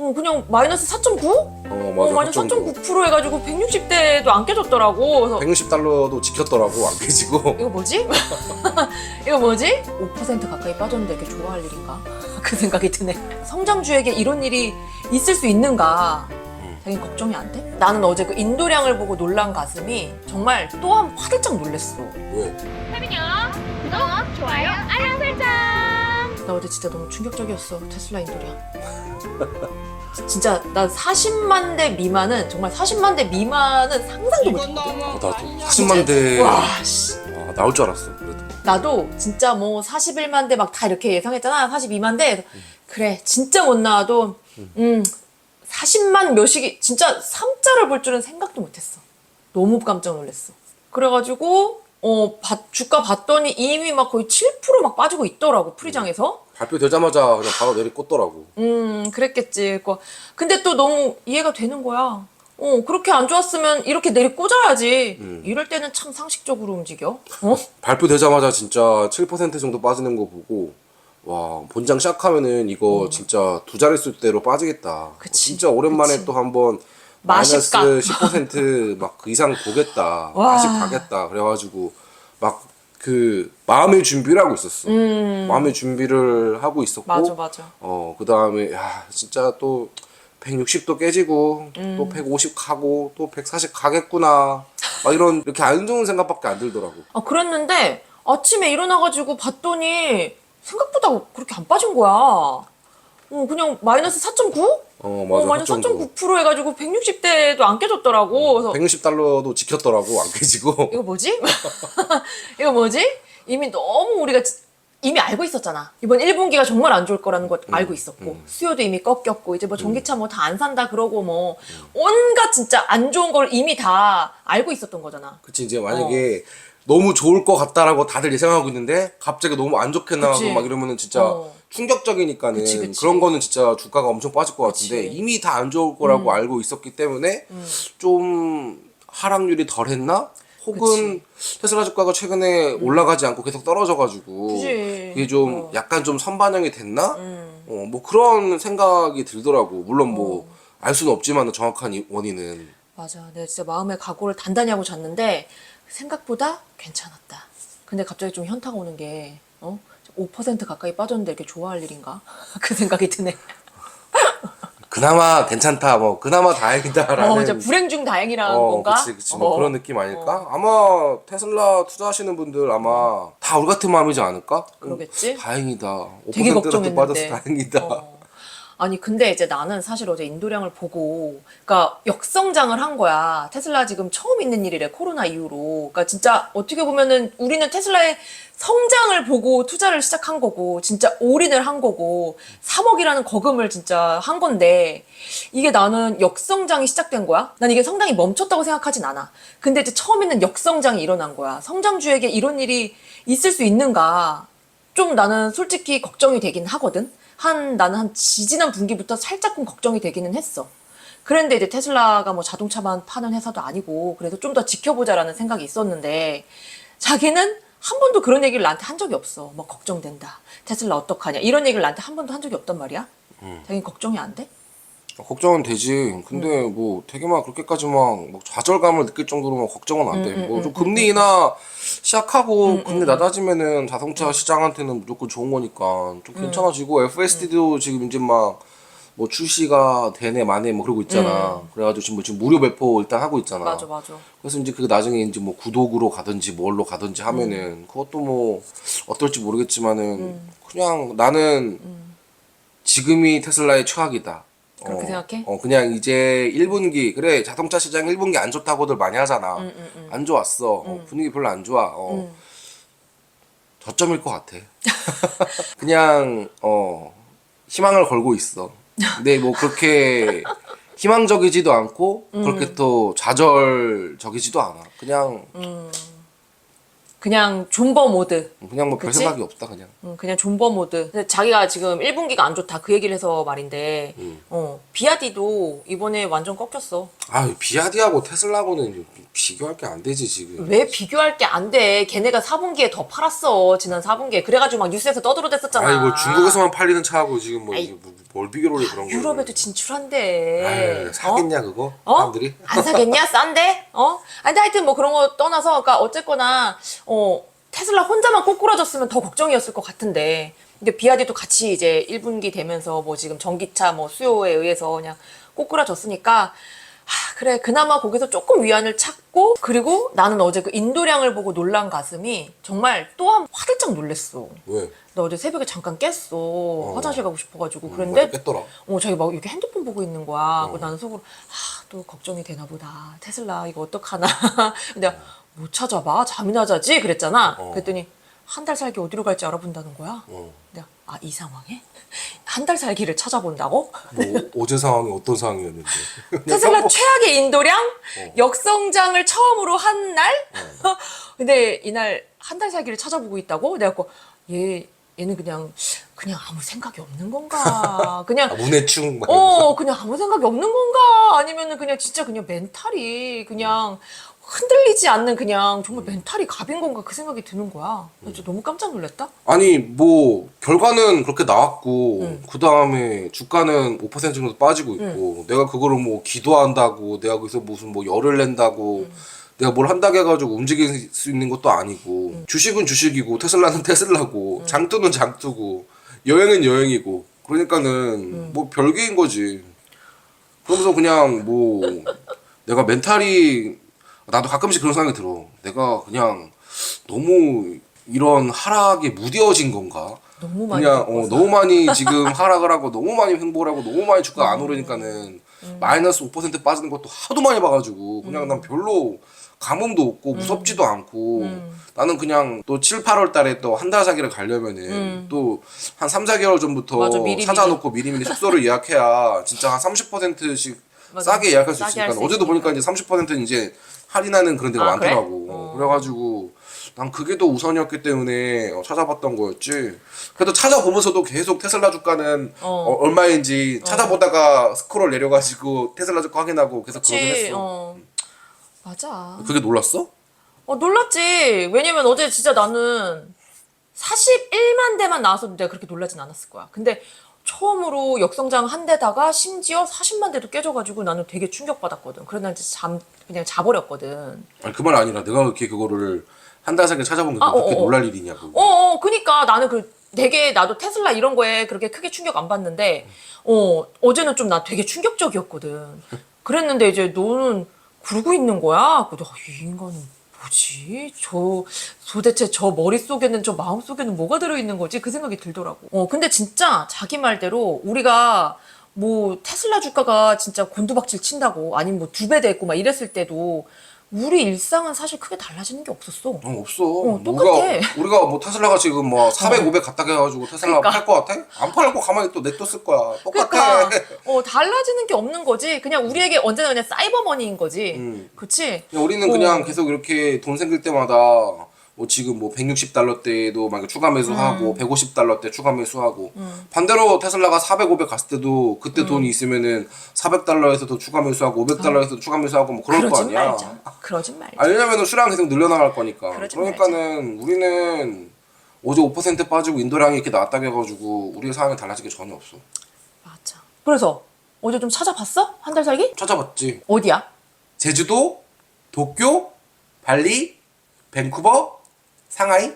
어, 그냥 마이너스 4.9? 어 맞아. 어, 마이너스 4.9% 해가지고 160대도 안 깨졌더라고. 그래서 160달러도 지켰더라고 안 깨지고. 이거 뭐지? 이거 뭐지? 5% 가까이 빠졌는데 이렇게 좋아할 일인가? 그 생각이 드네. 성장주에게 이런 일이 있을 수 있는가? 자기 걱정이 안 돼? 나는 어제 그 인도량을 보고 놀란 가슴이 정말 또한번 화들짝 놀랬어. 왜? 그럼요. 구독, 좋아요, 알람 설정. 나 어제 진짜 너무 충격적이었어. 테슬라 인도량. 진짜 나 40만 대 미만은 정말 40만 대 미만은 상상도 못했거든. 어, 나도 40만 대 와, 씨. 아, 나올 줄 알았어. 그래도. 나도 진짜 뭐 41만 대 막 다 이렇게 예상했잖아. 42만 대. 그래, 진짜 못 나와도 음 40만 몇이 진짜 3자를 볼 줄은 생각도 못 했어. 너무 깜짝 놀랐어. 그래가지고 어 바- 주가 봤더니 이미 막 거의 7%막 빠지고 있더라고 프리장에서. 발표되자마자 그냥 바로 내리꽂더라고. 음, 그랬겠지. 그- 근데 또 너무 이해가 되는 거야. 어, 그렇게 안 좋았으면 이렇게 내리 꽂아야지. 음. 이럴 때는 참 상식적으로 움직여. 어? 발표되자마자 진짜 7% 정도 빠지는 거 보고 와 본장 시작하면은 이거 진짜 두 자릿수대로 빠지겠다. 음. 그치, 진짜 오랜만에. 또 한번 마이너스 마십각. 10%막 그 이상 보겠다. 와. 다시 가겠다. 그래가지고 막 그 마음의 준비를 하고 있었어. 마음의 준비를 하고 있었고 음. 맞아, 맞아. 어, 그 다음에, 야, 진짜 또 160도 깨지고, 음. 또150 가고, 또 140 가겠구나. 막 이런, 이렇게 안 좋은 생각밖에 안 들더라고. 아, 그랬는데 아침에 일어나가지고 봤더니 생각보다 그렇게 안 빠진 거야. 어, 그냥 마이너스 4.9? 어, 맞아. 어, 마이너스 4.9% 해가지고 160대도 안 깨졌더라고. 그래서 160달러도 지켰더라고, 안 깨지고. 이거 뭐지? 이거 뭐지? 이미 너무 우리가 지- 이미 알고 있었잖아. 이번 1분기가 정말 안 좋을 거라는 것 알고 있었고 수요도 이미 꺾였고 이제 뭐 전기차 뭐 다 안 산다 그러고 뭐 온갖 진짜 안 좋은 걸 이미 다 알고 있었던 거잖아. 그치, 이제 만약에 너무 좋을 것 같다라고 다들 예상하고 있는데, 갑자기 너무 안 좋게 나가고 그치. 막 이러면은 진짜 어. 충격적이니까는 그치, 그치. 그런 거는 진짜 주가가 엄청 빠질 것 같은데, 그치. 음. 이미 다 안 좋을 거라고 알고 있었기 때문에, 좀 하락률이 덜 했나? 혹은 테슬라 주가가 최근에 올라가지 않고 계속 떨어져가지고 음. 그치. 게좀 어. 음. 약간 좀 선반영이 됐나? 어, 뭐 그런 생각이 들더라고. 물론 뭐 어. 알 수는 없지만 정확한 이- 원인은 맞아. 내가 진짜 마음의 각오를 단단히 하고 잤는데 생각보다 괜찮았다. 근데 갑자기 좀 현타가 오는 게 어? 5% 가까이 빠졌는데 이렇게 좋아할 일인가? 그 생각이 드네. 그나마 괜찮다, 뭐 그나마 다행이다라는. 어, 진짜 불행 중 다행이라는 어, 건가? 그치, 그치. 뭐 어. 그런 느낌 아닐까? 아마 테슬라 투자하시는 분들 아마 다 우리 같은 마음이지 않을까? 그러겠지? 음, 다행이다. 되게 5%라도 걱정했는데. 빠져서 다행이다. 어. 아니 근데 이제 나는 사실 어제 인도량을 보고 그러니까 역성장을 한 거야. 테슬라 지금 처음 있는 일이래 코로나 이후로. 그러니까 진짜 어떻게 보면은 우리는 테슬라의 성장을 보고 투자를 시작한 거고 진짜 올인을 한 거고 3억이라는 거금을 진짜 한 건데 이게 나는 역성장이 시작된 거야. 난 이게 성장이 멈췄다고 생각하진 않아. 근데 이제 처음에는 역성장이 일어난 거야. 성장주에게 이런 일이 있을 수 있는가? 좀 나는 솔직히 걱정이 되긴 하거든. 한 나는 한 지지난 분기부터 살짝은 걱정이 되기는 했어. 그런데 이제 테슬라가 뭐 자동차만 파는 회사도 아니고 그래서 좀 더 지켜보자라는 생각이 있었는데 자기는 한 번도 그런 얘기를 나한테 한 적이 없어. 뭐 걱정된다. 테슬라 어떡하냐. 이런 얘기를 나한테 한 번도 한 적이 없단 말이야. 자기는 걱정이 안 돼? 걱정은 되지. 근데 음. 뭐 되게 막 그렇게까지 막뭐 좌절감을 느낄 정도로 막 걱정은 안 돼. 음, 뭐 좀 금리 인하 시작하고 금리 낮아지면은 자동차 시장한테는 무조건 좋은 거니까 음. 좀 괜찮아지고 FSD도 지금 이제 막 뭐 출시가 되네 마네 뭐 그러고 있잖아. 그래가지고 지금 뭐 지금 무료 배포 일단 하고 있잖아. 음. 맞아, 맞아. 그래서 이제 그 나중에 이제 뭐 구독으로 가든지 뭘로 가든지 하면은 음. 그것도 뭐 어떨지 모르겠지만은 그냥 나는 지금이 테슬라의 최악이다. 음. 그렇게 생각해? 어, 그냥 이제 1분기 그래 자동차 시장 1분기 안 좋다고들 많이 하잖아. 음, 안 좋았어. 어, 분위기 별로 안 좋아. 어. 저점일 것 같아. 그냥 어 희망을 걸고 있어. 근데 뭐 그렇게 희망적이지도 않고 음. 그렇게 또 좌절적이지도 않아. 그냥 그냥 존버 모드. 그냥 뭐 별 그치? 생각이 없다 그냥. 음, 그냥 존버 모드. 근데 자기가 지금 1분기가 안 좋다 그 얘기를 해서 말인데, 음. 어, 비아디도 이번에 완전 꺾였어. 아 비아디하고 테슬라하고는 비교할 게 안 되지 지금. 왜 비교할 게 안 돼? 걔네가 4분기에 더 팔았어. 지난 4분기에. 그래가지고 막 뉴스에서 떠들어댔었잖아. 아니 뭐 중국에서만 팔리는 차하고 지금 뭐 아이. 이게 뭐- 뭘 비교를 해 그런 거. 유럽에도 진출한대. 아유, 사겠냐 그거? 어? 사람들이? 안 사겠냐? 싼데? 어? 아니, 근데 하여튼 뭐 그런 거 떠나서, 그러니까 어쨌거나, 어, 테슬라 혼자만 꼬꾸라졌으면 더 걱정이었을 것 같은데. 근데 비아디도 같이 이제 1분기 되면서 뭐 지금 전기차 뭐 수요에 의해서 그냥 꼬꾸라졌으니까, 하, 그래, 그나마 거기서 조금 위안을 찾고, 그리고 나는 어제 그 인도량을 보고 놀란 가슴이 정말 또 한 화들짝 놀랬어. 왜? 나 어제 새벽에 잠깐 깼어. 화장실 가고 싶어가지고. 맞아, 그런데 깼더라. 어, 자기 막 이렇게 핸드폰 보고 있는 거야. 그래서 나는 속으로, 아, 또 걱정이 되나 보다. 테슬라, 이거 어떡하나. 근데 내가 못 찾아봐. 잠이나 자지? 그랬잖아. 어. 그랬더니, 한 달 살기 어디로 갈지 알아본다는 거야. 어. 내가, 아, 이 상황에? 한 달 살기를 찾아본다고? 뭐 어제 상황이 어떤 상황이었는데? 테슬라 최악의 인도량? 어. 역성장을 처음으로 한 날? 근데 이날 한 달 살기를 찾아보고 있다고? 내가 그 얘, 얘는 그냥, 그냥 아무 생각이 없는 건가? 그냥, 아, 문해충 막 이러면서. 어, 그냥 아무 생각이 없는 건가? 아니면은 그냥 진짜 그냥 멘탈이 그냥 흔들리지 않는 그냥 정말 멘탈이 갑인 건가? 그 생각이 드는 거야. 나 진짜 너무 깜짝 놀랐다? 아니 뭐 결과는 그렇게 나왔고 응. 그 다음에 주가는 5% 정도 빠지고 있고 내가 그거를 뭐 기도한다고 내가 거기서 무슨 뭐 열을 낸다고 내가 뭘 한다고 해가지고 움직일 수 있는 것도 아니고 주식은 주식이고 테슬라는 테슬라고 장투는 장투고 여행은 여행이고 그러니까는 뭐 별개인 거지. 그러면서 그냥 뭐 내가 멘탈이 나도 가끔씩 그런 생각이 들어. 내가 그냥 너무 이런 하락에 무뎌진 건가? 너무 많이. 그냥 어. 너무 많이 지금 하락을 하고 너무 많이 횡보를 하고 너무 많이 주가 안 오르니까는 마이너스 5% 빠지는 것도 하도 많이 봐가지고 그냥 난 별로 감흥도 없고 무섭지도 않고 나는 그냥 또 7, 8월 달에 또 한 달 사기를 가려면은 또 한 3, 4개월 전부터 맞아, 미리미리. 찾아놓고 미리미리 숙소를 예약해야 진짜 한 30%씩 맞아. 싸게 예약할 수 싸게 있으니까 할수 어제도 보니까 이제 30%는 이제 할인하는 그런 데가 아, 그래? 많더라고 어. 그래 가지고 난 그게 더 우선이었기 때문에 어, 찾아봤던 거였지. 그래도 찾아보면서도 계속 테슬라 주가는 어. 어, 얼마인지 찾아보다가 스크롤 내려가지고 테슬라 주가 확인하고 계속 그러긴 그치, 했어. 어. 맞아. 그게 놀랐어? 어, 놀랐지. 왜냐면 어제 진짜 나는 41만 대만 나왔어도 내가 그렇게 놀라진 않았을 거야. 근데 처음으로 역성장 한 데다가 심지어 40만 대도 깨져가지고 나는 되게 충격받았거든. 그래서 난 진짜 잠, 그냥 자버렸거든. 아니 그 말 아니라 내가 그렇게 그거를 한 달 사기 찾아본 게 아, 그렇게 어, 어. 놀랄 일이냐고. 어, 어, 그니까 나는 그 되게 나도 테슬라 이런 거에 그렇게 크게 충격 안 받는데, 어, 어제는 좀 나 되게 충격적이었거든. 그랬는데 이제 너는 그러고 있는 거야. 그래서 아, 이 인간은 뭐지? 저 도대체 저 머릿속에는 저 마음속에는 뭐가 들어있는 거지? 그 생각이 들더라고. 어, 근데 진짜 자기 말대로 우리가 뭐 테슬라 주가가 진짜 곤두박질 친다고 아니면 뭐 두 배 됐고 막 이랬을 때도 우리 일상은 사실 크게 달라지는 게 없었어. 어, 없어. 어, 우리가, 똑같아. 우리가 뭐 테슬라가 지금 뭐 400, 500 갔다 해가지고 테슬라 그러니까. 팔것 같아? 안 팔고 가만히 또 냅뒀을 거야. 똑같아. 그러니까 어, 달라지는 게 없는 거지. 그냥 우리에게 언제나 그냥 사이버머니인 거지. 음. 그치? 그냥 우리는 어. 그냥 계속 이렇게 돈 생길 때마다 뭐 지금 뭐 160달러 때도 막 추가 매수하고 음. 150달러 때 추가 매수하고 반대로 테슬라가 400, 500 갔을 때도 그때 음. 돈이 있으면은 400달러에서도 추가 매수하고 500달러에서 도 추가 매수하고 뭐 그럴 거 그러진 아니야. 말자. 그러진 말자. 아 왜냐면은 수량 계속 늘려나갈 거니까. 그러지 그러니까는 우리는 어제 5% 빠지고 인도량이 이렇게 나왔다고 해가지고 우리의 상황이 달라질 게 전혀 없어. 맞아. 그래서 어제 좀 찾아봤어? 한 달 살기? 찾아봤지. 어디야? 제주도, 도쿄, 발리, 밴쿠버, 상하이